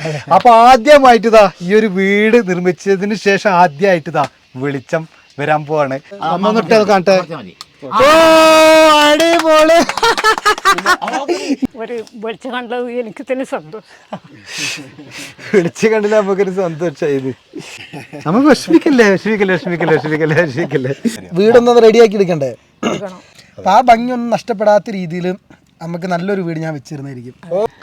അപ്പൊ ആദ്യമായിട്ട് ഇതാ ഈ ഒരു വീട് നിർമ്മിച്ചതിന് ശേഷം ആദ്യമായിട്ട് ഇതാ വെളിച്ചം വരാൻ പോവാണ്. അമ്മ തൊട്ട് അത് കാണട്ടെ ഓ അടിപൊളി. ഒരു വെളിച്ചം കണ്ടത് എനിക്ക് തന്നെ സന്തോഷം. വിളിച്ചു കണ്ടില്ല നമുക്കൊരു സന്തോഷമായത്. നമുക്ക് വിഷമിക്കല്ലേ വിഷമിക്കല്ലേ വിഷമിക്കല്ലേ വിഷമിക്കല്ലേ വിഷമിക്കല്ലേ. വീടൊന്നും റെഡിയാക്കി എടുക്കണ്ടേ? ആ ഭംഗി ഒന്നും ഭംഗിയൊന്നും നഷ്ടപ്പെടാത്ത രീതിയിൽ നമുക്ക് നല്ലൊരു വീട് ഞാൻ വെച്ചിരുന്നായിരിക്കും.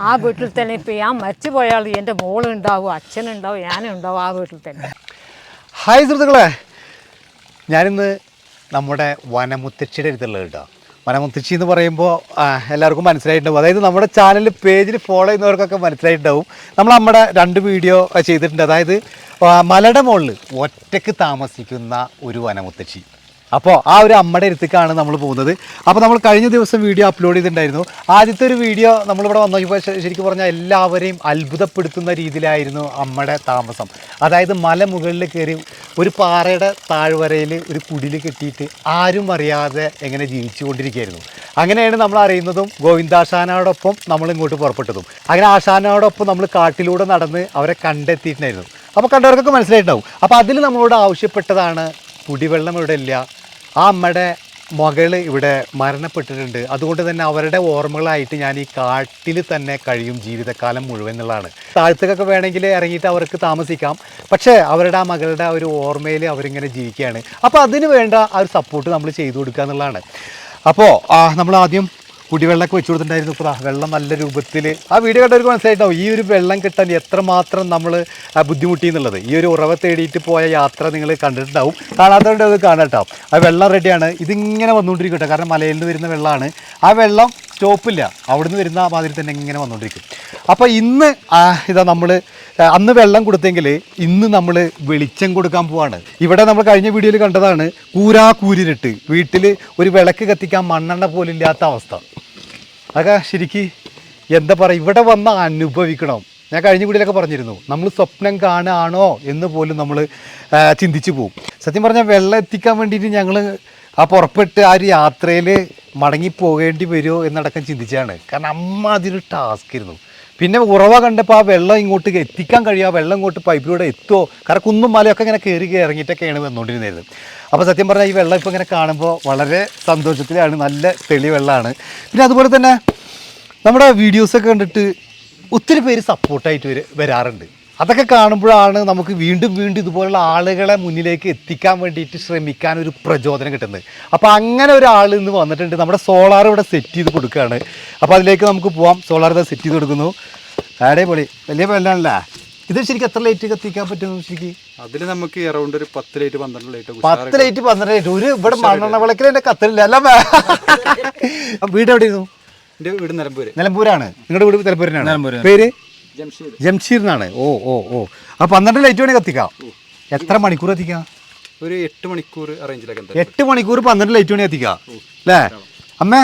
ആ വീട്ടിൽ തന്നെ ഇപ്പം ഞാൻ മരിച്ചു പോയാൽ എന്റെ മോളുണ്ടാവും അച്ഛനുണ്ടാവും ഞാനുണ്ടാവും ആ വീട്ടിൽ തന്നെ. ഹായ് സുഹൃത്തുക്കളെ. ഞാനിന്ന് നമ്മുടെ വനമുത്തച്ചിയുടെ അടുത്തുള്ള കേട്ടോ. വനമുത്തച്ചി എന്ന് പറയുമ്പോൾ എല്ലാവർക്കും മനസ്സിലായിട്ടുണ്ടാവും. അതായത് നമ്മുടെ ചാനൽ പേജിൽ ഫോളോ ചെയ്യുന്നവർക്കൊക്കെ മനസ്സിലായിട്ടുണ്ടാവും. നമ്മൾ നമ്മുടെ രണ്ട് വീഡിയോ ചെയ്തിട്ടുണ്ട്. അതായത് മലയുടെ മുകളിൽ ഒറ്റയ്ക്ക് താമസിക്കുന്ന ഒരു വനമുത്തച്ചി അപ്പോൾ ആ ഒരു അമ്മയുടെ അടുത്തേക്കാണ് നമ്മൾ പോകുന്നത്. അപ്പോൾ നമ്മൾ കഴിഞ്ഞ ദിവസം വീഡിയോ അപ്ലോഡ് ചെയ്തിട്ടുണ്ടായിരുന്നു. ആദ്യത്തെ ഒരു വീഡിയോ നമ്മളിവിടെ വന്നു നോക്കിയപ്പോൾ ശരിക്കും പറഞ്ഞാൽ എല്ലാവരെയും അത്ഭുതപ്പെടുത്തുന്ന രീതിയിലായിരുന്നു അമ്മയുടെ താമസം. അതായത് മലമുകളിൽ കയറി ഒരു പാറയുടെ താഴ്വരയിൽ ഒരു കുടിൽ കെട്ടിയിട്ട് ആരും അറിയാതെ എങ്ങനെ ജീവിച്ചു കൊണ്ടിരിക്കുകയായിരുന്നു അങ്ങനെയാണ് നമ്മൾ അറിയുന്നതും ഗോവിന്ദാശാനോടൊപ്പം നമ്മൾ ഇങ്ങോട്ട് പുറപ്പെട്ടതും. അങ്ങനെ ആശാനോടൊപ്പം നമ്മൾ കാട്ടിലൂടെ നടന്ന് അവരെ കണ്ടെത്തിയിട്ടുണ്ടായിരുന്നു. അപ്പോൾ കണ്ടവർക്കൊക്കെ മനസ്സിലായിട്ടുണ്ടാവും. അപ്പോൾ അതിൽ നമ്മളോട് ആവശ്യപ്പെട്ടതാണ് കുടിവെള്ളം ഇവിടെ ഇല്ല ആ അമ്മയുടെ മകൾ ഇവിടെ മരണപ്പെട്ടിട്ടുണ്ട്. അതുകൊണ്ട് തന്നെ അവരുടെ ഓർമ്മകളായിട്ട് ഞാൻ ഈ കാട്ടിൽ തന്നെ കഴിയും ജീവിതകാലം മുഴുവൻ എന്നുള്ളതാണ്. താഴ്ത്തക്കൊക്കെ വേണമെങ്കിൽ ഇറങ്ങിയിട്ട് അവർക്ക് താമസിക്കാം. പക്ഷേ അവരുടെ ആ മകളുടെ ഒരു ഓർമ്മയിൽ അവരിങ്ങനെ ജീവിക്കുകയാണ്. അപ്പോൾ അതിന് വേണ്ട ആ ഒരു സപ്പോർട്ട് നമ്മൾ ചെയ്തു കൊടുക്കുക എന്നുള്ളതാണ്. അപ്പോൾ നമ്മൾ ആദ്യം കുടിവെള്ളമൊക്കെ വെച്ചു കൊടുത്തിട്ടുണ്ടായിരുന്നു ഇപ്പോൾ വെള്ളം നല്ല രൂപത്തിൽ ആ വീഡിയോ കണ്ടവർക്ക് മനസ്സിലായിട്ടാവും ഈ ഒരു വെള്ളം കിട്ടാൻ എത്രമാത്രം നമ്മൾ ബുദ്ധിമുട്ടി എന്നുള്ളത് ഈ ഒരു ഉറവ തേടിയിട്ട് പോയ യാത്ര നിങ്ങൾ കണ്ടിട്ടുണ്ടാവും. കാണാത്തവരുടെ അത് കാണാട്ടോ ആ വെള്ളം റെഡിയാണ് ഇതിങ്ങനെ വന്നുകൊണ്ടിരിക്കട്ടെ കാരണം മലയിൽ നിന്ന് വരുന്ന വെള്ളമാണ്. ആ വെള്ളം സ്റ്റോപ്പില്ല. അവിടുന്ന് വരുന്ന ആ മാതിരി തന്നെ ഇങ്ങനെ വന്നുകൊണ്ടിരിക്കും അപ്പോൾ ഇന്ന് ഇതാ നമ്മൾ അന്ന് വെള്ളം കൊടുത്തെങ്കിൽ ഇന്ന് നമ്മൾ വെളിച്ചം കൊടുക്കാൻ പോവാണ്. ഇവിടെ നമ്മൾ കഴിഞ്ഞ വീഡിയോയിൽ കണ്ടതാണ് കൂരാ വീട്ടിൽ ഒരു വിളക്ക് കത്തിക്കാൻ മണ്ണെണ്ണ പോലും ഇല്ലാത്ത അവസ്ഥ. അതൊക്കെ ശരിക്ക് എന്താ പറയുക ഇവിടെ വന്ന് അനുഭവിക്കണം. ഞാൻ കഴിഞ്ഞ വീഡിയോയിലൊക്കെ പറഞ്ഞിരുന്നു നമ്മൾ സ്വപ്നം കാണുകയാണോ എന്ന് പോലും നമ്മൾ ചിന്തിച്ചു പോകും സത്യം പറഞ്ഞാൽ വെള്ളം എത്തിക്കാൻ വേണ്ടിയിട്ട് ഞങ്ങൾ ആ പുറപ്പെട്ട് ആ ഒരു യാത്രയിൽ മടങ്ങി പോകേണ്ടി വരുമോ എന്നടക്കം ചിന്തിച്ചാണ്. കാരണം അമ്മ അതൊരു ടാസ്ക് ആയിരുന്നു. പിന്നെ ഉറവ കണ്ടപ്പോൾ ആ വെള്ളം ഇങ്ങോട്ട് എത്തിക്കാൻ കഴിയുക വെള്ളം ഇങ്ങോട്ട് പൈപ്പിലൂടെ എത്തുമോ കാരണം കുന്നും മലയൊക്കെ ഇങ്ങനെ കയറി ഇറങ്ങിയിട്ടൊക്കെയാണ് വന്നുകൊണ്ടിരുന്നത്. അപ്പോൾ സത്യം പറഞ്ഞാൽ ഈ വെള്ളം ഇപ്പോൾ ഇങ്ങനെ കാണുമ്പോൾ വളരെ സന്തോഷത്തിലാണ്. നല്ല തെളി വെള്ളമാണ് പിന്നെ അതുപോലെ തന്നെ നമ്മുടെ വീഡിയോസൊക്കെ കണ്ടിട്ട് ഒത്തിരി പേര് സപ്പോർട്ടായിട്ട് വര വരാറുണ്ട്. അതൊക്കെ കാണുമ്പോഴാണ് നമുക്ക് വീണ്ടും വീണ്ടും ഇതുപോലുള്ള ആളുകളെ മുന്നിലേക്ക് എത്തിക്കാൻ വേണ്ടിയിട്ട് ശ്രമിക്കാൻ ഒരു പ്രചോദനം കിട്ടുന്നത്. അപ്പോൾ അങ്ങനെ ഒരാൾ ഇന്ന് വന്നിട്ടുണ്ട്. നമ്മുടെ സോളാർ ഇവിടെ സെറ്റ് ചെയ്ത് കൊടുക്കുകയാണ്. അപ്പോൾ അതിലേക്ക് നമുക്ക് പോവാം. സോളാർ ഇതാ സെറ്റ് ചെയ്ത് കൊടുക്കുന്നു. ആടേ പൊളി വലിയ പൊല്ലാണല്ലേ ഇത് ശരിക്കും എത്ര ലൈറ്റ് കത്തിക്കാൻ പറ്റും ശരിക്കും? അതിൽ നമുക്ക് അറൗണ്ട് ഒരു പത്ത് ലൈറ്റ് പന്ത്രണ്ട് ലൈറ്റ് പത്ത് ലൈറ്റ് പന്ത്രണ്ട് ലൈറ്റ് ഒരു ഇവിടെ മണ്ണെണ്ണ വിളക്കിൽ എന്റെ കത്തില്ല അല്ല വീട് എവിടെയായിരുന്നു എന്റെ വീട് നിലമ്പൂര്. നിലമ്പൂരാണ്. നിങ്ങളുടെ വീട് നിലമ്പൂരിനാണ്. നിലമ്പൂര്. പേര്? ജംഷീർ എന്നാണ് ഓ ഓ ഓ. ആ പന്ത്രണ്ട് ലൈറ്റ് വേണേൽ കത്തിക്കാം. എത്ര മണിക്കൂർ എത്തിക്കാം? ഒരു എട്ട് മണിക്കൂർ അറേഞ്ചിലൊക്കെ എന്താ എട്ട് മണിക്കൂർ പന്ത്രണ്ട് ലൈറ്റ് മണി എത്തിക്കാം. അല്ലേ? അമ്മേ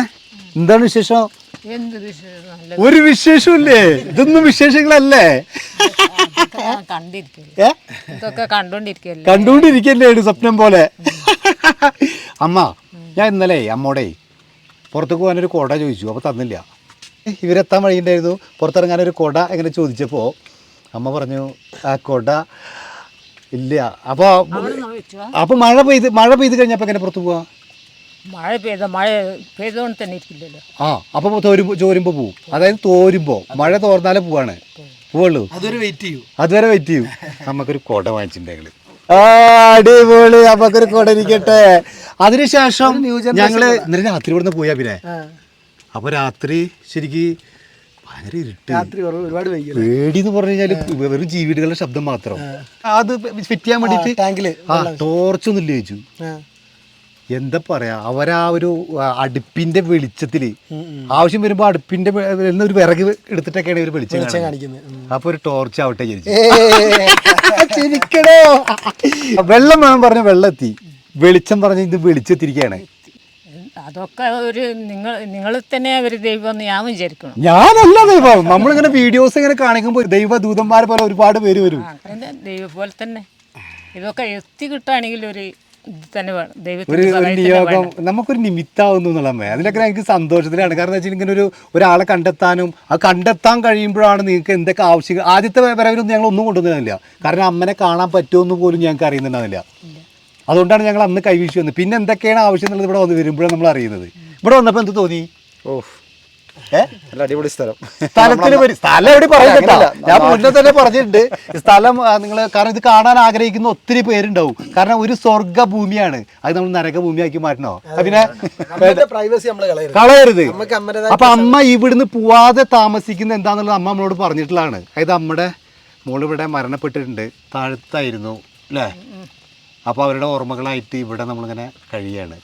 എന്താണ് വിശേഷം? ഒരു വിശേഷം? ഇല്ലേ ഒരു വിശേഷമില്ലേ ഇതൊന്നും വിശേഷങ്ങളല്ലേ? ഞാൻ കണ്ടിരിക്കില്ല. ഇതൊക്കെ കണ്ടോണ്ടിരിക്കല്ലേ. കണ്ടുകൊണ്ടിരിക്കല്ലേ ഒരു സ്വപ്നം പോലെ? അമ്മ ഞാൻ ഇന്നലെ അമ്മോടെ പുറത്തേക്ക് പോകാനൊരു കോട ചോദിച്ചു. അപ്പോൾ തന്നില്ല. ഇവരെത്താൻ വഴിയുണ്ടായിരുന്നു. പുറത്തിറങ്ങാനൊരു കൊട എങ്ങനെ ചോദിച്ചപ്പോൾ അമ്മ പറഞ്ഞു ആ കൊട ഇല്ല. അപ്പോൾ അപ്പോൾ മഴ പെയ്ത് മഴ പെയ്ത് കഴിഞ്ഞപ്പോൾ എങ്ങനെ പുറത്ത് പോവാ? മഴ പെയ്ത മഴ പെയ്തോണ്ട് തന്നെ ഇരിക്കില്ലല്ലോ. ആ അപ്പോൾ തോരുമ്പോൾ ചോരുമ്പോൾ പോവും. അതായത് തോരുമ്പോൾ മഴ തോർന്നാലേ പോവാണ്. പോവുള്ളൂ. അതൊരു വെയിറ്റ് ചെയ്യൂ. അതുവരെ വെയിറ്റ് ചെയ്യും. നമുക്കൊരു കൊട വാങ്ങിച്ചിട്ടുണ്ടെങ്കിൽ അടിപൊളി. നമുക്കൊരു കൊട ഇരിക്കട്ടെ. അതിനുശേഷം ഞങ്ങൾ ഇന്നലെ രാത്രി ഇവിടുന്ന് പോയാ പിന്നെ അപ്പൊ രാത്രി ശരിക്ക് ഭയങ്കര ഇരുട്ട്. രാത്രി ഒരുപാട് പേടി എന്ന് പറഞ്ഞു കഴിഞ്ഞാൽ വെറും ജീവികളുടെ ശബ്ദം മാത്രം. അത് ഫിറ്റ് ചെയ്യാൻ വേണ്ടി ടോർച്ച് ആ ടോർച്ചൊന്നും എന്താ പറയാ അവരാ ഒരു അടുപ്പിന്റെ വെളിച്ചത്തിൽ ആവശ്യം വരുമ്പോ അടുപ്പിന്റെ ഒരു വിറക് എടുത്തിട്ടൊക്കെയാണ് ഇവർ വെളിച്ചം കാണിക്കുന്നത് അപ്പൊ ഒരു ടോർച്ച് ആവട്ടെ ചിരിക്കണോ വെള്ളം വേണം പറഞ്ഞ വെള്ളം എത്തി വെളിച്ചം പറഞ്ഞ ഇത് വെളിച്ചെത്തിരിക്കുകയാണ് അതൊക്കെ ഒരു നിങ്ങൾ നിങ്ങൾ തന്നെ ഒരു ദൈവം ഞാൻ വിചാരിക്കണം ഞാനല്ല ദൈവം. നമ്മളിങ്ങനെ വീഡിയോസ് ഇങ്ങനെ കാണിക്കുമ്പോൾ ദൈവദൂതന്മാരെ പോലെ ഒരുപാട് പേര് വരും. ദൈവം പോലെ തന്നെ. ഇതൊക്കെ എത്തി കിട്ടുകയാണെങ്കിൽ ഒരു ഒരു നിയോഗം നമുക്കൊരു നിമിത്താവുന്നു എന്നുള്ളമ്മേ അതിലൊക്കെ എനിക്ക് സന്തോഷത്തിലാണ്. കാരണം വെച്ചാൽ ഇങ്ങനെ ഒരു ഒരാളെ കണ്ടെത്താനും ആ കണ്ടെത്താൻ കഴിയുമ്പോഴാണ് നിങ്ങൾക്ക് എന്തൊക്കെ ആവശ്യം ആദ്യത്തെ വരവിലൊന്നും ഞങ്ങൾ ഒന്നും കൊണ്ടുവന്നില്ല കാരണം അമ്മനെ കാണാൻ പറ്റുമെന്ന് പോലും ഞങ്ങൾക്ക് അറിയുന്നുണ്ടാവില്ല അതുകൊണ്ടാണ് ഞങ്ങൾ അന്ന് കൈവീശി വന്നത്. പിന്നെ എന്തൊക്കെയാണ് ആവശ്യം എന്നുള്ളത് ഇവിടെ വന്ന് വരുമ്പോഴാണ് നമ്മൾ അറിയുന്നത്. ഇവിടെ വന്നപ്പോൾ എന്ത് തോന്നി? ഓ അടിപൊളി സ്ഥലം. സ്ഥലത്തിന് സ്ഥലം എവിടെ പറയുന്നില്ല ഞാൻ മുന്നേ തന്നെ പറഞ്ഞിട്ടുണ്ട്. ഈ സ്ഥലം നിങ്ങൾ കാരണം ഇത് കാണാൻ ആഗ്രഹിക്കുന്ന ഒത്തിരി പേരുണ്ടാവും. കാരണം ഒരു സ്വർഗ ഭൂമിയാണ് അത് നമ്മൾ നരക ഭൂമിയാക്കി മാറ്റണോ പിന്നെ പ്രൈവസി നമ്മൾ കളയരുത്. അപ്പൊ അമ്മ ഇവിടുന്ന് പോവാതെ താമസിക്കുന്ന എന്താന്നുള്ളത് അമ്മ നമ്മളോട് പറഞ്ഞിട്ടുള്ളതാണ്. അതായത് അമ്മയുടെ മോളിവിടെ ഇവിടെ മരണപ്പെട്ടിട്ടുണ്ട്. താഴത്തായിരുന്നു. അല്ലേ? അപ്പൊ അവരുടെ ഓർമ്മകളായിട്ട് ഇവിടെ നമ്മളിങ്ങനെ കഴിയാണ്.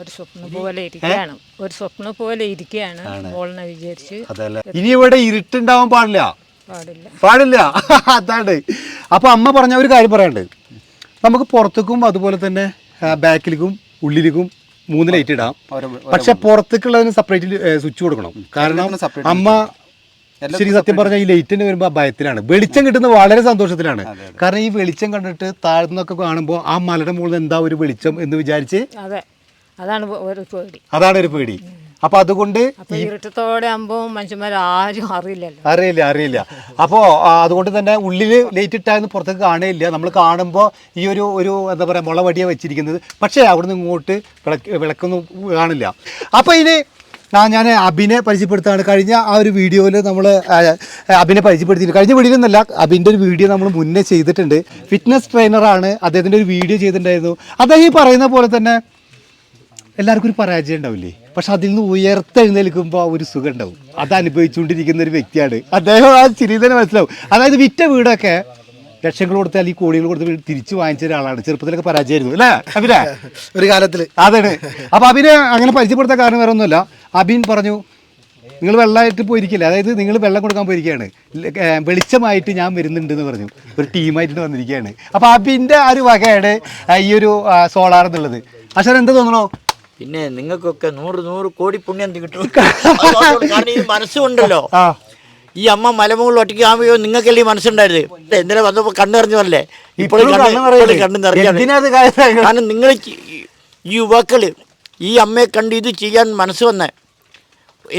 ഒരു സ്വപ്നം പോലെ ഇരിക്കുകയാണ്. ഒരു സ്വപ്നം പോലെ ഇരിക്കുകയാണ് മോളിനെ വിചാരിച്ച്. അതല്ലേ. ഇനി ഇവിടെ ഇരുട്ടുണ്ടാവാൻ പാടില്ല. പാടില്ല. പാടില്ല. അതാണ്. അപ്പൊ അമ്മ പറഞ്ഞ ഒരു കാര്യം പറയാണ്ട് നമുക്ക് പുറത്തേക്കും അതുപോലെ തന്നെ ബാക്കിലേക്കും ഉള്ളിലേക്കും മൂന്ന് ലൈറ്റ് ഇടാം. പക്ഷെ പുറത്തേക്കുള്ളതിന് സെപ്പറേറ്റ് സ്വിച്ച് കൊടുക്കണം. കാരണം അമ്മ ശരി സത്യം പറഞ്ഞാൽ ഈ ലൈറ്റിന് വരുമ്പോൾ ഭയത്തിലാണ്. വെളിച്ചം കിട്ടുന്നത് വളരെ സന്തോഷത്തിലാണ്. കാരണം ഈ വെളിച്ചം കണ്ടിട്ട് താഴ്ന്നൊക്കെ കാണുമ്പോൾ ആ മലയുടെ മുകളിൽ എന്താ ഒരു വെളിച്ചം എന്ന് വിചാരിച്ച് അതെ. അതാണ് ഒരു പേടി. അതാണ് ഒരു പേടി. അപ്പൊ അതുകൊണ്ട് ഇരുട്ടത്തോടെ ആകുമ്പോ മനുഷ്യന്മാർ ആരും അറിയില്ലല്ലോ. അറിയില്ല അറിയില്ല. അപ്പോ അതുകൊണ്ട് തന്നെ ഉള്ളിൽ ലൈറ്റ് ഇട്ടാന്ന് പുറത്തേക്ക് കാണുകയില്ല നമ്മൾ കാണുമ്പോൾ ഈ ഒരു ഒരു എന്താ പറയാ മുളവടിയാണ് വെച്ചിരിക്കുന്നത്. പക്ഷേ അവിടുന്ന് ഇങ്ങോട്ട് വിളക്ക് വിളക്കൊന്നും കാണില്ല. അപ്പൊ ഇനി ഞാൻ അഭിനെ പരിചയപ്പെടുത്താണ്. കഴിഞ്ഞ ആ ഒരു വീഡിയോയിൽ നമ്മൾ അഭിനെ പരിചയപ്പെടുത്തിയില്ല. കഴിഞ്ഞ വീഡിയോ ഒന്നല്ല അഭിന്റെ ഒരു വീഡിയോ നമ്മൾ മുന്നേ ചെയ്തിട്ടുണ്ട്. ഫിറ്റ്നസ് ട്രെയിനറാണ് അദ്ദേഹത്തിന്റെ ഒരു വീഡിയോ ചെയ്തിട്ടുണ്ടായിരുന്നു. അദ്ദേഹം ഈ പറയുന്ന പോലെ തന്നെ എല്ലാവർക്കും ഒരു പരാജയം ഉണ്ടാവില്ലേ? പക്ഷെ അതിൽ നിന്ന് ഉയർത്തെഴുന്നേൽക്കുമ്പോൾ ഒരു സുഖം ഉണ്ടാവും. അത് അനുഭവിച്ചുകൊണ്ടിരിക്കുന്ന ഒരു വ്യക്തിയാണ്. അദ്ദേഹം ആ ചിരി തന്നെ മനസ്സിലാവും. അതായത് വിറ്റ വീടൊക്കെ ലക്ഷങ്ങൾ കൊടുത്താൽ ഈ കോടികൾ കൊടുത്ത് തിരിച്ചു വാങ്ങിച്ച ഒരാളാണ്. ചെറുപ്പത്തിലൊക്കെ പരാജയമായിരുന്നു അല്ലേ? അഭിനെ? ഒരു കാലത്തിൽ അതാണ്. അപ്പോൾ അഭിനെ അങ്ങനെ പരിചയപ്പെടുത്താൻ കാരണം വേറെ ഒന്നുമില്ല. അബിൻ പറഞ്ഞു നിങ്ങൾ വെള്ളമായിട്ട് പോയിരിക്കില്ല? അതായത് നിങ്ങൾ വെള്ളം കൊടുക്കാൻ പോയിരിക്കുകയാണ്. വെളിച്ചമായിട്ട് ഞാൻ വരുന്നുണ്ട് എന്ന് പറഞ്ഞു. ഒരു ടീമായിട്ട് വന്നിരിക്കുകയാണ്. അപ്പോൾ അബിന്റെ ആ ഒരു വകയാണ് ഈ ഒരു സോളാർ എന്നുള്ളത്. അശ്വര എന്ത് തോന്നണോ പിന്നെ നിങ്ങൾക്കൊക്കെ നൂറ് നൂറ് കോടി പുണ്യം കിട്ടും? കാരണം ഈ മനസ്സുണ്ടല്ലോ. ആ. ഈ അമ്മ മലമുകളിൽ ഒറ്റയ്ക്ക് ആവുകയോ നിങ്ങൾക്കല്ലേ മനസ്സുണ്ടായത്? എന്തിനാ വന്നപ്പോ കണ്ണു അല്ലേ ഇപ്പോഴും കണ്ണ് നിറയാണ്? കാരണം നിങ്ങൾ ഈ യുവാക്കൾ ഈ അമ്മയെ കണ്ട് ഇത് ചെയ്യാൻ മനസ്സ് വന്നേ.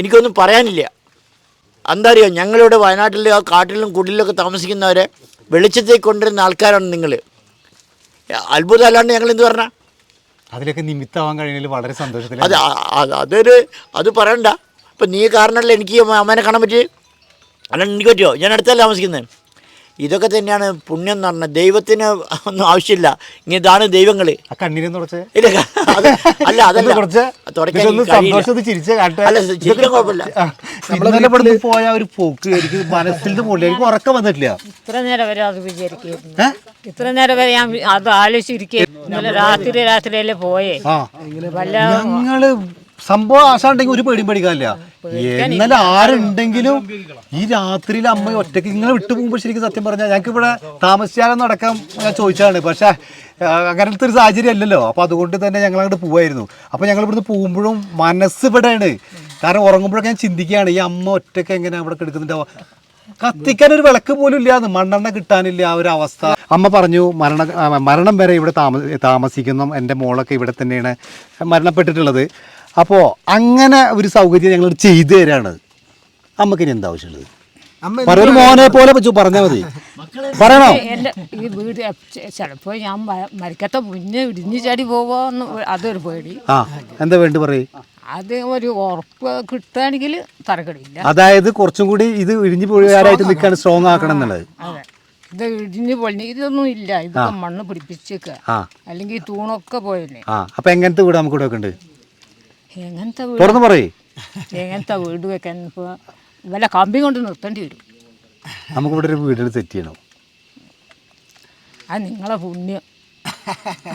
എനിക്കൊന്നും പറയാനില്ല. എന്താ അറിയോ ഞങ്ങളിവിടെ വയനാട്ടിലെ ആ കാട്ടിലും കുടിലൊക്കെ താമസിക്കുന്നവരെ വെളിച്ചത്തേക്ക് കൊണ്ടുവരുന്ന ആൾക്കാരാണ് നിങ്ങൾ അത്ഭുതം അല്ലാണ്ട് ഞങ്ങൾ എന്ത് പറഞ്ഞാൽ അതിലൊക്കെ നിമിത്തമാവാൻ കഴിഞ്ഞതിൽ വളരെ സന്തോഷത്തിൽ അത് അതൊരു അത് പറയണ്ട. ഇപ്പം നീ കാരണമല്ല എനിക്ക് അമ്മേനെ കാണാൻ പറ്റി അല്ല എനിക്ക് പറ്റുമോ ഞാൻ അടുത്തല്ല താമസിക്കുന്നത് ഇതൊക്കെ തന്നെയാണ് പുണ്യം എന്ന് പറഞ്ഞത് ദൈവത്തിന് ഒന്നും ആവശ്യമില്ല. ഇനി ഇതാണ് ദൈവങ്ങൾ അല്ല അതല്ല. പോയ ഒരു പോക്ക് എനിക്ക് മനസ്സിൽ ഉറക്കം വന്നിട്ടില്ല. ഇത്ര നേരം വരെ അത് വിചാരിക്കുന്നു ഇത്ര നേരം വരെ ഞാൻ അത് ആലോചിച്ചിരിക്കേ രാത്രി രാത്രിയല്ലേ പോയേ. വല്ല ഞങ്ങൾ സംഭവം ആശാണ്ടെങ്കിൽ ഒരു പേടിയും പേടിക്കാനില്ല. എന്നാലും ആരുണ്ടെങ്കിലും ഈ രാത്രിയിൽ അമ്മ ഒറ്റയ്ക്ക് ഇങ്ങനെ വിട്ടു പോകുമ്പോൾ ശരിക്കും സത്യം പറഞ്ഞാൽ ഞങ്ങൾക്ക് ഇവിടെ താമസിച്ചാലും നടക്കാൻ ഞാൻ ചോദിച്ചതാണ്. പക്ഷെ അങ്ങനത്തെ ഒരു സാഹചര്യം അല്ലല്ലോ. അപ്പൊ അതുകൊണ്ട് തന്നെ ഞങ്ങൾ അങ്ങോട്ട് പോവായിരുന്നു. അപ്പൊ ഞങ്ങൾ ഇവിടുന്ന് പോകുമ്പോഴും മനസ്സ് ഇവിടെയാണ്. കാരണം ഉറങ്ങുമ്പോഴൊക്കെ ഞാൻ ചിന്തിക്കുകയാണ് ഈ അമ്മ ഒറ്റയ്ക്ക് എങ്ങനെ അവിടെ കിടക്കുന്നുണ്ടാവുക കത്തിക്കാൻ ഒരു വിളക്ക് പോലും ഇല്ലാന്ന്. മണ്ണെണ്ണ കിട്ടാനില്ല ആ ഒരു അവസ്ഥ. അമ്മ പറഞ്ഞു മരണ മരണം വരെ ഇവിടെ താമസിക്കുന്നു താമസിക്കുന്ന. എന്റെ മോളൊക്കെ ഇവിടെ തന്നെയാണ് മരണപ്പെട്ടിട്ടുള്ളത്. അപ്പോൾ അങ്ങനെ ഒരു സൗകര്യം ഞങ്ങൾ ചെയ്തു തരാണ്. അമ്മയ്ക്ക് ഇനി എന്താ ആവശ്യമുള്ളത്? അമ്മ ഒരു മോനെ പോലെ വെച്ചു പറഞ്ഞാൽ മതി. പറയണോ? ഈ വീട് ചിലപ്പോ ഞാൻ മരിക്കാത്ത മുന്നേ ഇടിഞ്ഞു ചാടി പോവാന്ന് അതൊരു പേടി. ആ എന്താ വേണ്ടി പറയും? അത് ഒരു ഉറപ്പ് കിട്ടുകയാണെങ്കിൽ തറക്കടില്ല അതായത് കുറച്ചും കൂടി ഇത് ഇടിഞ്ഞു പോകാനായിട്ട് നിൽക്കാൻ സ്ട്രോങ് ആക്കണം. എന്നുള്ളത്. അതെ. ഇത് ഇടിഞ്ഞു പൊളിഞ്ഞ ഇതൊന്നും ഇല്ല. ഇതൊക്കെ മണ്ണ് പിടിപ്പിച്ചേക്ക അല്ലെങ്കിൽ തൂണൊക്കെ പോയല്ലേ. അപ്പൊ എങ്ങനത്തെ വീട് നമുക്ക് ഇവിടെ വെക്കണ്ട്? എങ്ങനത്തെ വീട്? തുറന്നു പറയേ. എങ്ങനത്തെ വീട് വെക്കാൻ ഇപ്പോൾ വല്ല കമ്പി കൊണ്ട് നിർത്തേണ്ടി വരും. നമുക്ക് ഇവിടെ ഒരു വീട് സെറ്റ് ചെയ്യണം. അത് നിങ്ങളെ പുണ്യം.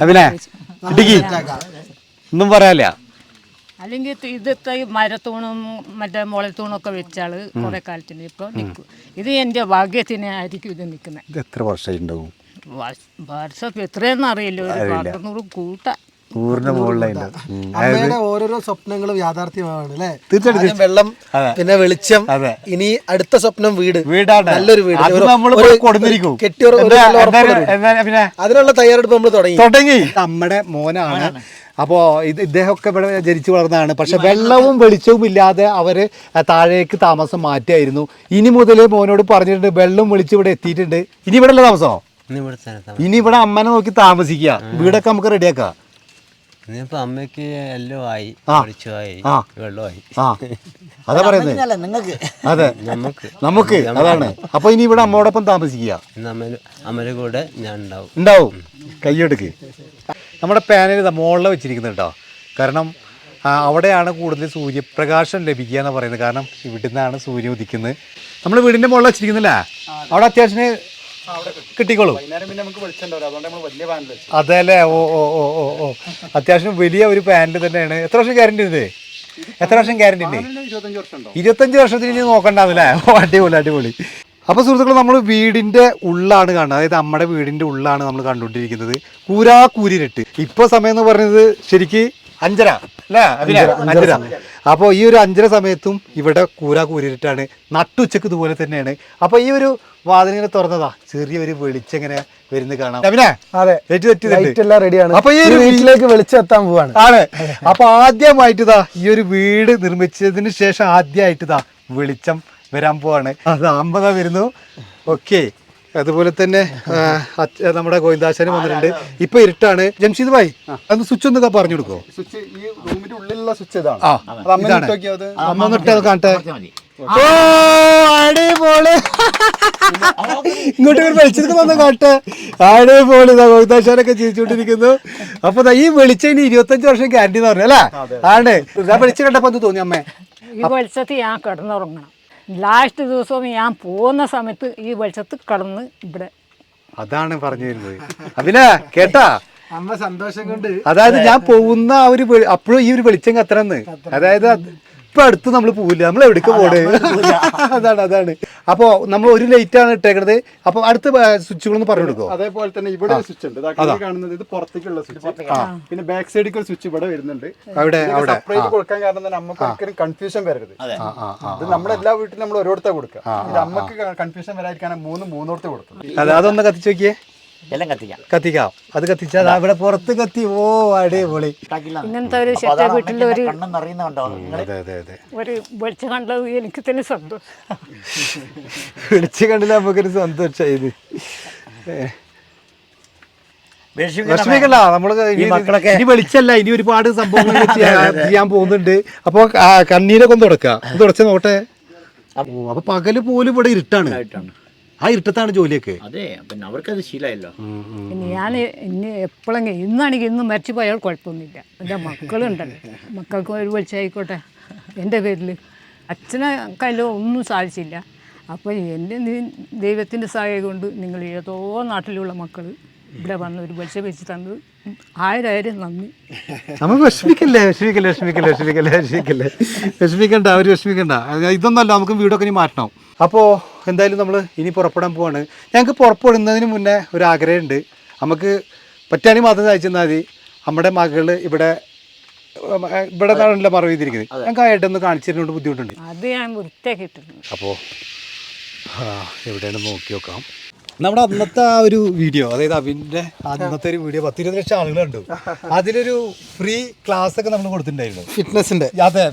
അഭിനെ ഇടുക്കി. ഒന്നും പറയാല്ല അല്ലെങ്കിൽ ഇത് ഇതത്തെ ഈ മരത്തൂണും മറ്റേ മുളത്തൂണൊക്കെ വെച്ചാൽ കുറേ കാലത്തിന് ഇപ്പോൾ നിൽക്കും ഇത് എന്റെ ഭാഗ്യത്തിനായിരിക്കും ഇത് നിൽക്കുന്നത് ഇത് എത്ര വർഷമായി ഉണ്ടാവും? വർഷം ഇപ്പം എത്രയെന്ന് അറിയില്ല. ഒരു പന്ത്രൂറ് കൂട്ട. ഊറിന്റെ മുകളിലായിട്ട് അമ്മയുടെ ഓരോരോ സ്വപ്നങ്ങളും യാഥാർത്ഥ്യമാണ് അല്ലേ? തീർച്ചയായിട്ടും, വെള്ളം പിന്നെ വെളിച്ചം അതെ. ഇനി അടുത്ത സ്വപ്നം വീട്. വീടാണ്. നല്ലൊരു വീട്. അതിനുള്ള തയ്യാറെടുപ്പ് നമ്മൾ തുടങ്ങി. തുടങ്ങി. നമ്മുടെ മോനാണ്. അപ്പോ ഇത് ഇദ്ദേഹമൊക്കെ ഇവിടെ ജനിച്ചു വളർന്നതാണ്. പക്ഷെ വെള്ളവും വെളിച്ചവും ഇല്ലാതെ അവർ താഴേക്ക് താമസം മാറ്റിയായിരുന്നു. ഇനി മുതൽ മോനോട് പറഞ്ഞിട്ടുണ്ട് വെള്ളം വെളിച്ചം ഇവിടെ എത്തിയിട്ടുണ്ട്. ഇനി ഇവിടെ അല്ലേ താമസം? ഇനി ഇവിടെ അമ്മനെ നോക്കി താമസിക്കുക. വീടൊക്കെ നമുക്ക് റെഡിയാക്കാം ഇനിയിപ്പോ അമ്മയ്ക്ക് എല്ലാം ആയി ആ. വെളിച്ചമായി ആ. വെള്ളമായി. ആ. അതാ പറയുന്നത് അല്ല നിങ്ങൾക്ക് അതെ. നമുക്ക്. നമുക്ക്. അതാണ്. അപ്പൊ ഇനി ഇവിടെ അമ്മയോടൊപ്പം താമസിക്കുക. അമ്മയുടെ കൂടെ ഞാൻ ഉണ്ടാവും. ഉണ്ടാവും. കൈയ്യെടുക്ക്. നമ്മുടെ പാനൽ മോളിലെ മുകളിൽ വെച്ചിരിക്കുന്നത് കേട്ടോ. കാരണം അവിടെയാണ് കൂടുതൽ സൂര്യപ്രകാശം ലഭിക്കുക എന്ന് പറയുന്നത്. കാരണം ഇവിടുന്നാണ് സൂര്യം സൂര്യൻ ഉദിക്കുന്നത് നമ്മൾ വീടിന്റെ മുകളിൽ വെച്ചിരിക്കുന്നില്ല? അവിടെ അത്യാവശ്യം കിട്ടിക്കോളും. അതെ അല്ലേ ഓ ഓ ഓ ഓ ഓ. അത്യാവശ്യം വലിയ ഒരു പാനൽ തന്നെയാണ്. എത്ര വർഷം ഗ്യാരണ്ടി ഉണ്ട് എത്ര വർഷം ഗ്യാരണ്ടി ഉണ്ട്? ഇരുപത്തഞ്ച് വർഷത്തിന് ഇനി നോക്കണ്ടാവില്ലേ? ഓ അടിപൊളി അടിപൊളി. അപ്പോൾ സുഹൃത്തുക്കൾ നമ്മൾ വീടിന്റെ ഉള്ളാണ് കാണുന്നത്. അതായത് നമ്മുടെ വീടിന്റെ ഉള്ളാണ് നമ്മൾ കണ്ടുകൊണ്ടിരിക്കുന്നത്. കൂരാ കൂരിരട്ട് ഇപ്പോൾ സമയം എന്ന് പറയുന്നത് ശരിക്ക് അഞ്ചര? അഞ്ചര അപ്പോൾ ഈ ഒരു അഞ്ചര സമയത്തും ഇവിടെ കൂര കൂരിട്ടാണ്. നട്ടുച്ചക്ക് ഇതുപോലെ തന്നെയാണ്. അപ്പോൾ ഈ ഒരു വാതിലിങ്ങനെ തുറന്നതാ. ചെറിയൊരു വെളിച്ചം ഇങ്ങനെ വരുന്ന കാണാം അതെ. എല്ലാം റെഡിയാണ്. അപ്പൊ ഈ ഒരു വീട്ടിലേക്ക് വെളിച്ചം എത്താൻ പോവാണ്. ആണ്. അപ്പൊ ആദ്യമായിട്ട് ഇതാ ഈ ഒരു വീട് നിർമ്മിച്ചതിന് ശേഷം ആദ്യമായിട്ട് ഇതാ വെളിച്ചം വരാൻ പോവാണ്. അത് അമ്പതാ വരുന്നു. ഓക്കെ. അതുപോലെ തന്നെ നമ്മുടെ ഗോവിന്ദാശാനും വന്നിട്ടുണ്ട്. ഇപ്പൊ ഇരുട്ടാണ്. ജംഷീദ് ഭായി അന്ന് സ്വിച്ച് ഒന്ന് പറഞ്ഞു കൊടുക്കോ? സ്വിച്ച് ഈ റൂമിന്റെ ഉള്ളിലുള്ള സ്വിച്ച് ഇതാണ്. അമ്മ അത് കാണട്ടെ. ഓ അടിപൊളി. ഇങ്ങോട്ട് ഒരു വെളിച്ചത്തിന് വന്ന് കാട്ടെ അടിപൊളി. ഇതാ ഗോവിന്ദാശാനൊക്കെ ചിരിച്ചുകൊണ്ടിരിക്കുന്നു. അപ്പൊ ദാ ഈ വെളിച്ചം ഇനി ഇരുപത്തഞ്ച് വർഷം ഗ്യാരണ്ടി എന്ന് പറഞ്ഞു അല്ലേ? ആണ്. ഞാൻ വെളിച്ചം കണ്ടപ്പോ എന്ത് തോന്നി അമ്മേ? ഈ വെളിച്ചത്ത് ഞാൻ കിടന്നുറങ്ങണം. ലാസ്റ്റ് ദിവസവും ഞാൻ പോകുന്ന സമയത്ത് ഈ വെളിച്ചത്ത് കടന്ന് ഇവിടെ അതാണ് പറഞ്ഞു തരുന്നത് അതിനാ കേട്ടാ? അമ്മ സന്തോഷം കൊണ്ട് അതായത് ഞാൻ പോകുന്ന ആ ഒരു അപ്പോഴും ഈ ഒരു വെളിച്ചം കത്തണമെന്ന് അതായത് അത് ഇപ്പൊ അടുത്ത് നമ്മൾ പോവില്ല. നമ്മൾ എവിടേക്ക് പോണേ? അതാണ് അതാണ്. അപ്പോ നമ്മൾ ഒരു ലൈറ്റ് ആണ് ഇട്ടേക്കണത്. അപ്പൊ അടുത്ത സ്വിച്ചുകളൊന്ന് പറഞ്ഞു കൊടുക്കും? അതേപോലെ തന്നെ ഇവിടെ സ്വിച്ച് ഉണ്ട് കാണുന്നത് ഇത് പുറത്തേക്കുള്ള സ്വിച്ച്. പിന്നെ ബാക്ക് സൈഡിലേക്ക് ഒരു സ്വിച്ച് ഇവിടെ വരുന്നുണ്ട്. അവിടെ അവിടെ. സെപ്പറേറ്റ് കൊടുക്കാൻ കാരണം തന്നെ നമുക്ക് ഒരിക്കലും കൺഫ്യൂഷൻ വരരുത്. ഇത് നമ്മുടെ എല്ലാ വീട്ടിലും നമ്മൾ ഓരോരുത്തർ കൊടുക്കുക. ഇത് അമ്മയ്ക്ക് കൺഫ്യൂഷൻ വരാതിരിക്കാൻ മൂന്ന് മൂന്നോടത്ത് കൊടുക്കുന്നത് അതെ അതൊന്ന് കത്തിച്ച് നോക്കിയേ. എല്ലാം കത്തിക്കാം. കത്തിക്കാം. അത് കത്തിച്ചാൽ അവിടെ പുറത്ത് കത്തി. ഓ അടിപൊളി. ഇങ്ങനത്തെ ഒരു വീട്ടിൽ ഒരു അതെ അതെ അതെ. ഒരു വെളിച്ചം കണ്ടത് എനിക്ക് തന്നെ സന്തോഷം. വിളിച്ച് കണ്ടില്ല നമുക്കൊരു സന്തോഷം ഇത്. വിഷമിക്കണ്ട നമ്മൾ ഇനി- വെളിച്ചല്ല ഇനി ഒരുപാട് സംഭവങ്ങൾ ചെയ്യാൻ ചെയ്യാൻ പോകുന്നുണ്ട്. അപ്പൊ കണ്ണീരൊക്കെ ഒന്ന് തുടക്കാം. തുടച്ച് നോട്ടെ ഓ അപ്പൊ പകൽ പോലും ഇവിടെ ഇരുട്ടാണ്. ആ ഇരുട്ടത്താണ് ജോലിയൊക്കെ. അതെ പിന്നെ അവർക്കത് ശീലമല്ലോ ഞാൻ ഇനി എപ്പോഴെങ്കിലും ഇന്നാണെങ്കിൽ ഇന്ന് മരിച്ചു പോയാൽ കുഴപ്പമൊന്നുമില്ല. എന്റെ മക്കളുണ്ടല്ലോ. മക്കൾക്ക് ഒരു വെളിച്ചായിക്കോട്ടെ എന്റെ പേരിൽ അച്ഛനെ കയ്യിലോ ഒന്നും സാധിച്ചില്ല. അപ്പോൾ എന്റെ ദൈവത്തിന്റെ സഹായം കൊണ്ട് നിങ്ങൾ ഏതോ നാട്ടിലുള്ള മക്കൾ ഇവിടെ വന്ന് ഒരു വെളിച്ചം വെച്ച് തന്നത് ആയിരായിരം ആയിരം നന്ദി. നമുക്ക് വിഷമിക്കല്ലേ? വിഷമിക്കല്ലേ? വിഷമിക്കല്ലേ? വിഷമിക്കല്ലേ? വിഷമിക്കല്ലേ? വിഷമിക്കണ്ട അവർ വിഷമിക്കണ്ട. ഇതൊന്നല്ല നമുക്ക് വീടൊക്കെ ഇനി മാറ്റണം. അപ്പോൾ എന്തായാലും നമ്മൾ ഇനി പുറപ്പെടാൻ പോവാണ്. ഞങ്ങൾക്ക് പുറപ്പെടുന്നതിന് മുന്നേ ഒരു ആഗ്രഹമുണ്ട് നമുക്ക് പറ്റുകയാണെങ്കിൽ മാത്രം അയച്ചു തന്നാൽ മതി. നമ്മുടെ മകൾ ഇവിടെ ഇവിടെ നിന്നാണല്ലോ മറവ് ചെയ്തിരിക്കുന്നത്. ഞങ്ങൾക്ക് ആ ഏട്ടൊന്ന് കാണിച്ചു തരുന്നതുകൊണ്ട് ബുദ്ധിമുട്ടുണ്ട്. അത് ഞാൻ വൃത്തിയാക്കിയിട്ടുണ്ട് അപ്പോൾ എവിടെയാണ് നോക്കി നോക്കാം. നമ്മുടെ അന്നത്തെ ആ ഒരു വീഡിയോ അതായത് അവിന്റെ അന്നത്തെ ഒരു വീഡിയോ പത്തിരുപത് ലക്ഷം ആളുകളുണ്ട്. അതിലൊരു ഫ്രീ ക്ലാസ് ഒക്കെ നമ്മൾ കൊടുത്തിട്ടുണ്ടായിരുന്നു. ഫിറ്റ്നസിന്റെ അതെ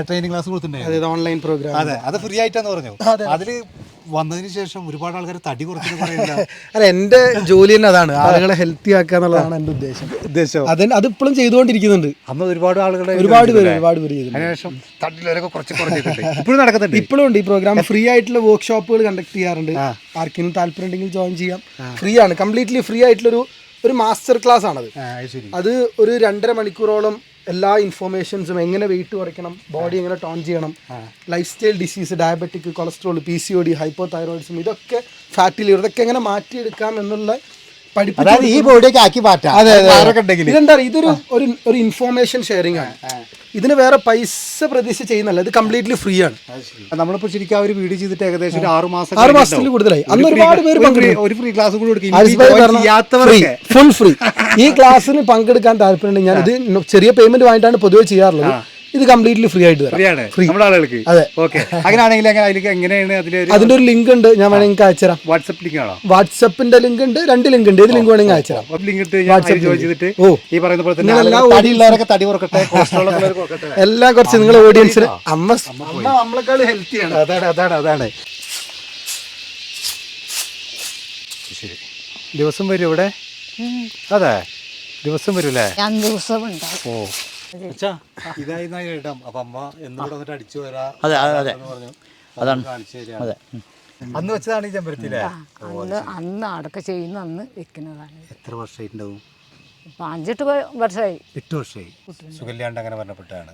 ട്രെയിനിങ് ക്ലാസ് കൊടുത്തിട്ടുണ്ടായിരുന്നു ഓൺലൈൻ പ്രോഗ്രാം അതെ അത് ഫ്രീ ആയിട്ടാന്ന് പറഞ്ഞു? അതിൽ വന്നതിന് ശേഷം ഒരുപാട് ആൾക്കാർ തടി പറയുന്ന അല്ല എന്റെ ജോലി തന്നെ അതാണ്. ആളുകളെ ഹെൽത്തി ആക്കുക എന്നുള്ളതാണ് എന്റെ ഉദ്ദേശം. ഉദ്ദേശം. അത് ഇപ്പോഴും ചെയ്തുകൊണ്ടിരിക്കുന്നുണ്ട്. അന്ന് ഒരുപാട് ആളുകളെ ഒരുപാട് പേര് ഒരുപാട് പേര് അതിനുശേഷം തടിയിലൊക്കെ കുറച്ച് കുറഞ്ഞിട്ടുണ്ട്. ഇപ്പോഴും നടക്കുന്നുണ്ട് ഇപ്പോഴും ഉണ്ട് ഈ പ്രോഗ്രാം ഫ്രീ ആയിട്ടുള്ള വർക്ക്ഷോപ്പുകൾ കണ്ടക്ട് ചെയ്യാറുണ്ട്. ആർക്കെങ്കിലും താല്പര്യം ഉണ്ടെങ്കിൽ ജോയിൻ ചെയ്യാം. ഫ്രീ ആണ്. കംപ്ലീറ്റ്ലി ഫ്രീ ആയിട്ടുള്ളൊരു ഒരു മാസ്റ്റർ ക്ലാസ് ആണത്. അത് ഒരു രണ്ടര മണിക്കൂറോളം എല്ലാ ഇൻഫോർമേഷൻസും എങ്ങനെ വെയിറ്റ് കുറയ്ക്കണം ബോഡി എങ്ങനെ ടോൺ ചെയ്യണം lifestyle disease diabetic cholesterol P C O D hypo തൈറോയിഡ്സും ഇതൊക്കെ ഫാറ്റി ലിവർ ഇതൊക്കെ എങ്ങനെ മാറ്റിയെടുക്കാം എന്നുള്ള അതായത് ഈ ബോഡിയൊക്കെ ആക്കി മാറ്റാം. ഇതെന്താ ഇതൊരു ഒരു ഒരു ഇൻഫോർമേഷൻ ഷെയറിംഗ് ആണ്. ഇതിന് വേറെ പൈസ പ്രതീക്ഷ ചെയ്യുന്നല്ല ഇത് കംപ്ലീറ്റ്ലി ഫ്രീ ആണ്. നമ്മളിപ്പോ ശരിക്കും ആ ഒരു വീഡിയോ ചെയ്തിട്ട് ഏകദേശം ഒരു ആറ് മാസം ആറ് മാസത്തിൽ കൂടുതലായി. അന്ന് ഒരുപാട് പേര് ഒരു ഫ്രീ ക്ലാസ് കൂടി കൊടുക്കും. ഫുൾ ഫ്രീ ഈ ക്ലാസ്സിന് പങ്കെടുക്കാൻ താല്പര്യമുണ്ട് ഞാൻ ഇത് ചെറിയ പേയ്മെന്റ് വാങ്ങിയിട്ടാണ് പൊതുവെ ചെയ്യാറുള്ളത്. ഇത് കംപ്ലീറ്റ്ലി ഫ്രീ ആയിട്ട് ഫ്രീ തരാം ഫ്രീ നമ്മുടെ ആളുകൾക്ക്? അതെ. ഓക്കെ അങ്ങനെയാണെങ്കിൽ അങ്ങനെ അതിലേക്ക് എങ്ങനെയാണ് അതിന്റെ ഒരു ലിങ്ക് ഉണ്ട്. ഞാൻ വേണമെങ്കിൽ അയച്ചുതരാം. വാട്സപ്പ് ലിങ്ക് ആണോ വാട്സപ്പിന്റെ ലിങ്ക് ഉണ്ട്. രണ്ട് ലിങ്ക് ഉണ്ട്. ഏത് ലിങ്ക് വേണമെങ്കിൽ അയച്ചുതരാം. ലിങ്ക് ചെയ്തിട്ട് ഓ. ഈ പറയുന്ന പോലെ തന്നെ തടി കുറക്കട്ടെ? കൊളസ്ട്രോൾ ഉള്ളവർ കുറക്കട്ടെ? എല്ലാം കുറച്ച് നിങ്ങളെ ഓഡിയൻസിന് അമ്മ നമ്മളെക്കാൾ ഹെൽത്തിയാണ് അതാണ് അതാണ് അതാണ്. ശരി. ദിവസം വരും ഇവിടെ? അതെ. ദിവസം വരും അല്ലേ ഞാൻ ദിവസം ഓ. അതെ. അതെ അതെ പറഞ്ഞു. അതാണ്. അതെ അന്ന് വെച്ചതാണ് ഈ ചെമ്പരത്തില്ലേ അന്ന് അന്ന് അടക്ക ചെയ്യുന്ന അന്ന് വെക്കുന്നതാണ്. എത്ര വർഷമായിട്ടുണ്ടാവും ഇപ്പൊ അഞ്ചെട്ട് വർഷമായി എട്ട് വർഷമായി സുഖല്യാണ്ട് അങ്ങനെ മരണപ്പെട്ടാണ്.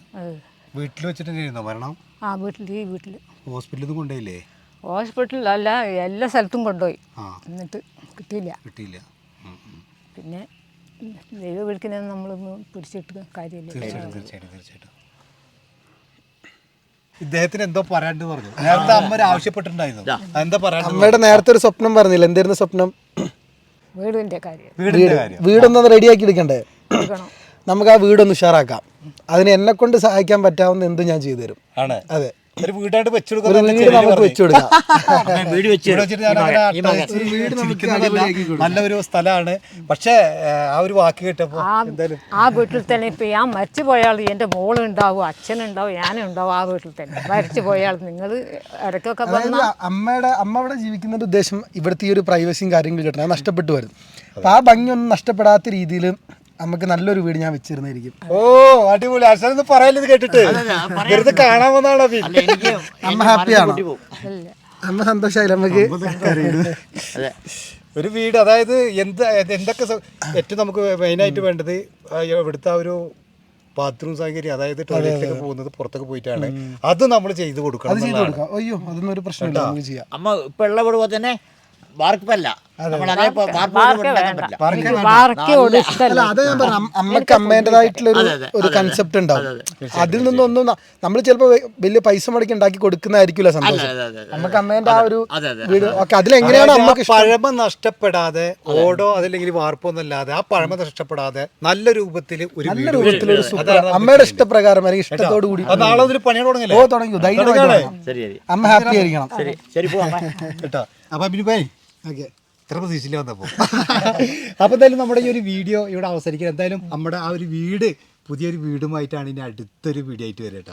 വീട്ടിൽ വെച്ചിട്ട് തന്നെയായിരുന്നോ മരണം? ആ വീട്ടിൽ ഈ വീട്ടിൽ ഹോസ്പിറ്റലിൽ കൊണ്ടുപോയില്ലേ? ഹോസ്പിറ്റലിലല്ല എല്ലാ സ്ഥലത്തും കൊണ്ടുപോയി. എന്നിട്ട് കിട്ടിയില്ല. കിട്ടിയില്ല. പിന്നെ ദൈവ വിളിക്കുന്ന നമ്മളൊന്ന് പിടിച്ചിട്ട് കാര്യമില്ല. തീർച്ചയായിട്ടും തീർച്ചയായിട്ടും തീർച്ചയായിട്ടും. ഇദ്ദേഹത്തിന് എന്തോ പറയാണ്ട് പറഞ്ഞു. നേരത്തെ അമ്മ ഒരു ആവശ്യപ്പെട്ടിട്ടുണ്ടായിരുന്നു. എന്താ പറയാണ്ട് അമ്മയുടെ നേരത്തെ ഒരു സ്വപ്നം പറഞ്ഞില്ല? എന്തായിരുന്നു സ്വപ്നം? വീടിന്റെ കാര്യം. വീടിന്റെ കാര്യം. വീടൊന്ന് റെഡിയാക്കി എടുക്കണ്ടേ? നമുക്ക് ആ വീടൊന്ന് ഉഷാറാക്കാം. അതിന് എന്നെ കൊണ്ട് സഹായിക്കാൻ പറ്റാവുന്ന എന്തും ഞാൻ ചെയ്തു തരും ആണ്. അതെ. ഒരു വീടായിട്ട് വെച്ചു നല്ലൊരു സ്ഥലമാണ്. പക്ഷേ ആ ഒരു വാക്ക് കേട്ടപ്പോ ആ ആ വീട്ടിൽ തന്നെ ഇപ്പൊ ഞാൻ മരിച്ചു പോയാൽ അച്ഛൻ മോളുണ്ടാവും അച്ഛനുണ്ടാവും ഞാനുണ്ടാവും ആ വീട്ടിൽ തന്നെ. മരിച്ചു പോയാൾ നിങ്ങൾ ഇടയ്ക്കൊക്കെ അമ്മയുടെ അമ്മ അവിടെ ജീവിക്കുന്നതിന്റെ ഉദ്ദേശം ഇവിടുത്തെ ഈ ഒരു പ്രൈവസിയും കാര്യങ്ങളും കിട്ടണം നഷ്ടപ്പെട്ടു വരും അപ്പൊ ആ ഭംഗി ഒന്നും നഷ്ടപ്പെടാത്ത രീതിയിൽ നമുക്ക് നല്ലൊരു വീട് ഞാൻ വെച്ചിരുന്നായിരിക്കും. ഓ അടിപൊളി. അച്ഛനൊന്നും പറയല്ലത് കേട്ടിട്ട്? വെറുതെ കാണാൻ വന്നാണോ അല്ല എനിക്ക് അമ്മ ഹാപ്പിയാണോ? അമ്മ സന്തോഷമായില്ല നമുക്ക് ഒരു വീട് അതായത് എന്ത് എന്തൊക്കെ ഏറ്റവും നമുക്ക് മെയിനായിട്ട് വേണ്ടത് ഇവിടുത്തെ ആ ഒരു ബാത്റൂം സൗകര്യം അതായത് ടോയ്ലറ്റിലേക്ക് പോകുന്നത് പുറത്തൊക്കെ പോയിട്ടാണ്. അത് നമ്മൾ ചെയ്തു കൊടുക്കണം അത് ചെയ്ത് കൊടുക്കാം. അയ്യോ അതൊന്നും ഒരു പ്രശ്നമില്ല അമ്മ ഇപ്പൊ ഉള്ള പോലെ തന്നെ നമ്മൾ അതേ. വാർപ്പ് ഉണ്ടാക്കാൻ പറ്റില്ല. അല്ല അത് ഞാൻ പറഞ്ഞു അമ്മയ്ക്ക് അമ്മേന്റെതായിട്ടുള്ള ഒരു ഒരു കൺസെപ്റ്റ് ഉണ്ടാവും. അതിൽ നിന്നൊന്നും നമ്മൾ ചിലപ്പോ വലിയ പൈസ മുടക്കി ഉണ്ടാക്കി കൊടുക്കുന്നതായിരിക്കില്ല സന്തോഷം. നമുക്ക് അമ്മേന്റെ ആ ഒരു വീട് ഓക്കെ അതിലെങ്ങനെയാണ് അമ്മയ്ക്ക് പഴമ നഷ്ടപ്പെടാതെ ഓടോ അതില്ലെങ്കിൽ വാർപ്പൊന്നും അല്ലാതെ ആ പഴമ നഷ്ടപ്പെടാതെ നല്ല രൂപത്തിൽ ഒരു നല്ല രൂപത്തിൽ നമുക്ക് അമ്മയുടെ ഇഷ്ടപ്രകാരം അല്ലെങ്കിൽ ഇഷ്ടത്തോടു കൂടി നാളെ ഒരു തുടങ്ങില്ലേ ഓ തുടങ്ങി. ധൈര്യമായിട്ട് തുടങ്ങാം. ശരി ശരി. അമ്മ ഹാപ്പി ആയിരിക്കണം. ശരി ശരി പോവാം. കേട്ടോ? അപ്പൊ അഭിനുഭായ് ഓക്കെ. ഇത്ര പ്രതീക്ഷയില്ല വന്നപ്പോ? അപ്പൊ എന്തായാലും നമ്മുടെ ഈ ഒരു വീഡിയോ ഇവിടെ അവസാനിക്കുക എന്തായാലും നമ്മുടെ ആ ഒരു വീട് പുതിയൊരു വീടുമായിട്ടാണ് ഇനി അടുത്തൊരു വീഡിയോ ആയിട്ട് വരിക